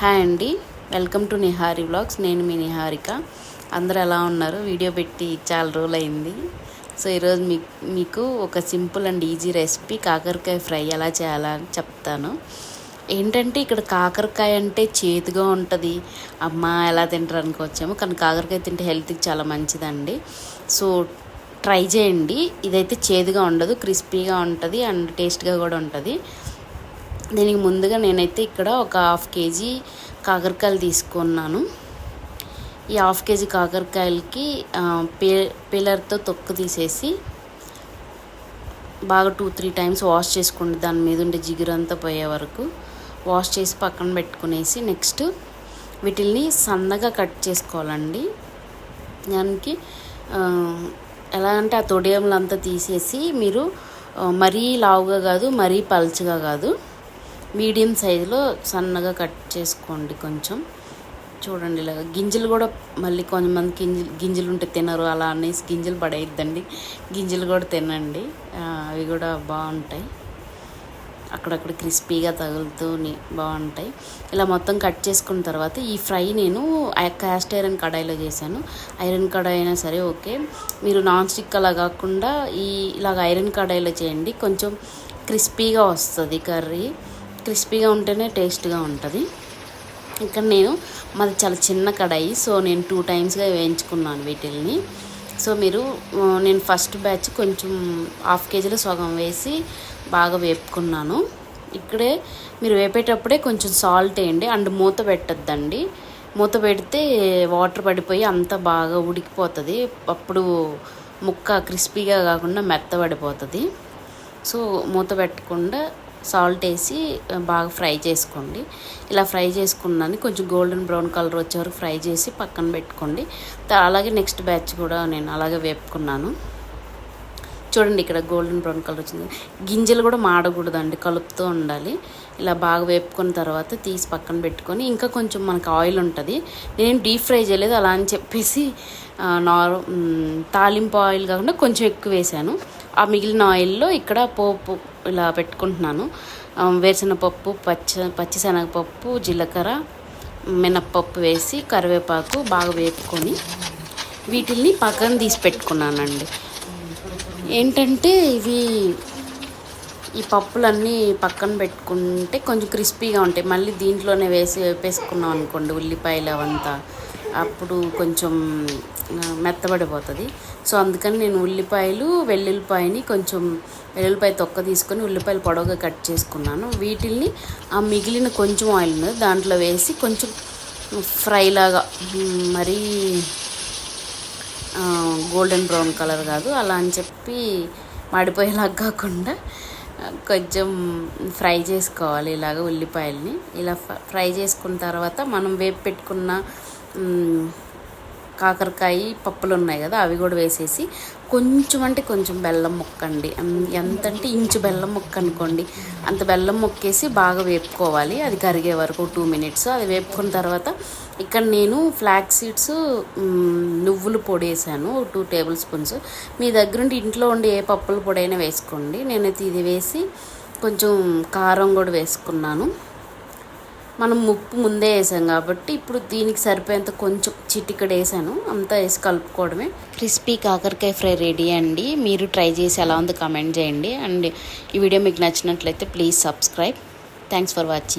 Hi అండి. Welcome to Nihari vlogs. నేను మీ నిహారిక. అందరూ ఎలా ఉన్నారు? వీడియో పెట్టి చాలా రోజులు అయింది సో ఈరోజు మీ మీకు ఒక సింపుల్ అండ్ ఈజీ రెసిపీ కాకరకాయ ఫ్రై ఎలా చేయాలా అని చెప్తాను. ఏంటంటే ఇక్కడ కాకరకాయ అంటే చేదుగా ఉంటుంది. అమ్మ ఎలా తింటారు అనుకోవచ్చేమో కానీ కాకరకాయ తింటే హెల్త్కి చాలా మంచిదండి. సో ట్రై చేయండి. ఇదైతే చేదుగా ఉండదు క్రిస్పీగా ఉంటుంది అండ్ టేస్ట్గా కూడా ఉంటుంది. దీనికి ముందుగా నేనైతే ఇక్కడ ఒక హాఫ్ కేజీ కాకరకాయలు తీసుకున్నాను. ఈ హాఫ్ కేజీ కాకరకాయలకి పే పిల్లర్తో తొక్కు తీసేసి బాగా టూ త్రీ టైమ్స్ వాష్ చేసుకోండి దాని మీద ఉండే జిగురంతా పోయే వరకు వాష్ చేసి పక్కన పెట్టుకునేసి నెక్స్ట్ వీటిల్ని సన్నగా కట్ చేసుకోవాలండి. దానికి ఎలా అంటే ఆ తొడియంలంతా తీసేసి మీరు మరీ లావుగా కాదు మరీ పల్చగా కాదు. మీడియం సైజులో సన్నగా కట్ చేసుకోండి కొంచెం. చూడండి ఇలాగ. గింజలు కూడా మళ్ళీ కొంతమంది గింజలు గింజలు ఉంటే తినరు అలా అనేసి గింజలు పడేయద్దండి. గింజలు కూడా తినండి. అవి కూడా బాగుంటాయి. అక్కడక్కడ క్రిస్పీగా తగులుతూ బాగుంటాయి. ఇలా మొత్తం కట్ చేసుకున్న తర్వాత ఈ ఫ్రై నేను క్యాస్ట్ ఐరన్ కడాయిలో చేశాను. ఐరన్ కడాయి అయినా సరే ఓకే. మీరు నాన్ స్టిక్ అలా కాకుండా ఈ ఇలాగ ఐరన్ కడాయిలో చేయండి. కొంచెం క్రిస్పీగా వస్తుంది కర్రీ. క్రిస్పీగా ఉంటేనే టేస్ట్గా ఉంటుంది. ఇక్కడ నేను మాది చాలా చిన్న కడాయి సో నేను టూ టైమ్స్గా వేయించుకున్నాను వీటిల్ని. సో మీరు నేను ఫస్ట్ బ్యాచ్ కొంచెం హాఫ్ కేజీలో సగం వేసి బాగా వేపుకున్నాను. ఇక్కడే మీరు వేపేటప్పుడే కొంచెం సాల్ట్ వేయండి అండ్ మూత పెట్టద్దండి. మూత పెడితే వాటర్ పడిపోయి అంతా బాగా ఉడికిపోతుంది. అప్పుడు ముక్క క్రిస్పీగా కాకుండా మెత్తబడిపోతుంది. సో మూత పెట్టకుండా సాల్ట్ వేసి బాగా ఫ్రై చేసుకోండి. ఇలా ఫ్రై చేసుకున్నాను. కొంచెం గోల్డెన్ బ్రౌన్ కలర్ వచ్చే వరకు ఫ్రై చేసి పక్కన పెట్టుకోండి. అలాగే నెక్స్ట్ బ్యాచ్ కూడా నేను అలాగే వేపుకున్నాను. చూడండి ఇక్కడ గోల్డెన్ బ్రౌన్ కలర్ వచ్చింది. గింజలు కూడా మాడకూడదండి కలుపుతూ ఉండాలి. ఇలా బాగా వేపుకున్న తర్వాత తీసి పక్కన పెట్టుకొని ఇంకా కొంచెం మనకు ఆయిల్ ఉంటుంది. నేను డీప్ ఫ్రై చేయలేదు అలా అని చెప్పేసి నార్ తాలింపు ఆయిల్ కాకుండా కొంచెం ఎక్కువ వేసాను. ఆ మిగిలిన ఆయిల్లో ఇక్కడ పోపు ఇలా పెట్టుకుంటున్నాను. వేరుశనగపప్పు పచ్చ పచ్చిశనగపప్పు జీలకర్ర మినప్పప్పు వేసి కరివేపాకు బాగా వేపుకొని వీటిల్ని పక్కన తీసి పెట్టుకున్నానండి. ఏంటంటే ఇవి ఈ పప్పులన్నీ పక్కన పెట్టుకుంటే కొంచెం క్రిస్పీగా ఉంటాయి. మళ్ళీ దీంట్లోనే వేసి వేపేసుకున్నాం అనుకోండి ఉల్లిపాయలు అవంతా. అప్పుడు కొంచెం మెత్తబడిపోతుంది. సో అందుకని నేను ఉల్లిపాయలు వెల్లుల్లిపాయని కొంచెం వెల్లుల్లిపాయ తొక్క తీసుకొని ఉల్లిపాయలు పొడవుగా కట్ చేసుకున్నాను. వీటిల్ని ఆ మిగిలిన కొంచెం ఆయిల్ దాంట్లో వేసి కొంచెం ఫ్రైలాగా మరీ గోల్డెన్ బ్రౌన్ కలర్ కాదు అలా అని చెప్పి మాడిపోయేలాగా కాకుండా కొంచెం ఫ్రై చేసుకోవాలి ఇలాగ ఉల్లిపాయల్ని. ఇలా ఫ్రై చేసుకున్న తర్వాత మనం వేపు పెట్టుకున్న కాకరకాయ పప్పులు ఉన్నాయి కదా అవి కూడా వేసేసి కొంచెం అంటే కొంచెం బెల్లం ముక్కండి ఎంత అంటే ఇంచు బెల్లం ముక్క అనుకోండి. అంత బెల్లం ముక్కేసి బాగా వేపుకోవాలి. అది కరిగే వరకు టూ మినిట్స్. అది వేపుకున్న తర్వాత ఇక్కడ నేను ఫ్లాక్ సీడ్స్ నువ్వులు పొడి వేసాను టూ టేబుల్ స్పూన్స్. మీ దగ్గర ఉండి ఇంట్లో ఉండి ఏ పప్పుల పొడి అయినా వేసుకోండి. నేనైతే ఇది వేసి కొంచెం కారం కూడా వేసుకున్నాను. మనం ఉప్పు ముందే వేసాం కాబట్టి ఇప్పుడు దీనికి సరిపోయేంత కొంచెం చిటికడ వేసాను. అంతా వేసి కలుపుకోవడమే. క్రిస్పీ కాకరకాయ ఫ్రై రెడీ అండి. మీరు ట్రై చేసి ఎలా ఉందో కమెంట్ చేయండి. అండ్ ఈ వీడియో మీకు నచ్చినట్లయితే please subscribe. Thanks for watching